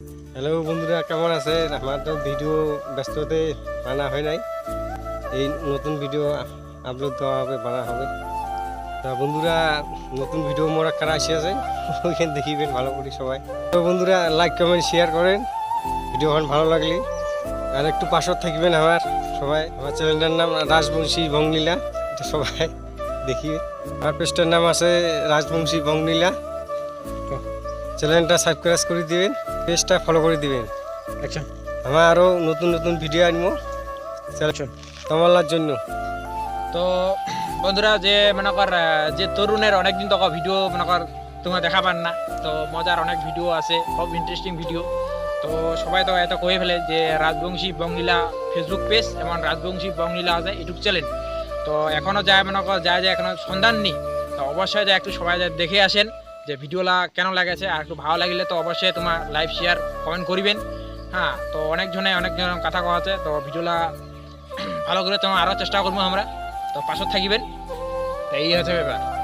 Hello বন্ধুরা, কেমন আছেন? আমার তো ভিডিও ব্যস্ততে বানা হয় নাই। এই নতুন ভিডিও আপলোড দেওয়া হবে, বানা হবে। তা বন্ধুরা, নতুন ভিডিও মোরা কারা আছে? ওইখানে দেখিবেন ভালো করে সবাই। তো বন্ধুরা লাইক কমেন্ট শেয়ার করেন। ভিডিও এখন ভালো লাগলে। আর একটু পাশত থাকবেন আমার সবাই। আমার চ্যানেলটার নাম রাজবংশী বংলীলা। সবাই দেখিবে আমার পেজটার নাম আছে রাজবংশী বংলীলা। চ্যানেলটা সাবস্ক্রাইব করে দিবেন পেজটা ফলো করে দিবেন। আচ্ছা আমার আরও নতুন নতুন ভিডিও আনব। চ্যানেল তোমার জন্য। তো বন্ধুরা যে মনে কর যে তরুণের অনেকদিন তো ভিডিও মনে কর তোমরা দেখা পান না তো মজার অনেক ভিডিও আছে সব ইন্টারেস্টিং ভিডিও তো সবাই তো এত কয়ে ফেলে যে রাজবংশী বংলীলা ফেসবুক পেজ এবং রাজবংশী বংলীলা আছে ইউটিউব চ্যানেল তো এখনও যায় মনে কর যায় যায় এখনও সন্ধান নেই তো অবশ্যই যায় একটু সবাই যায় দেখে আসেন। যে ভিডিওলা কেন লাগেছে আর একটু ভালো লাগলে তো অবশ্যই তোমার লাইভ শেয়ার কমেন্ট করিবেন। হ্যাঁ তো অনেক অনেকজন অনেক জনের কথা কওয়া আছে, তো ভিডিওলা ভালো করে তোমার আরও চেষ্টা করব আমরা। তো পাশত থাকিবেন। তো এই হচ্ছে ব্যাপার।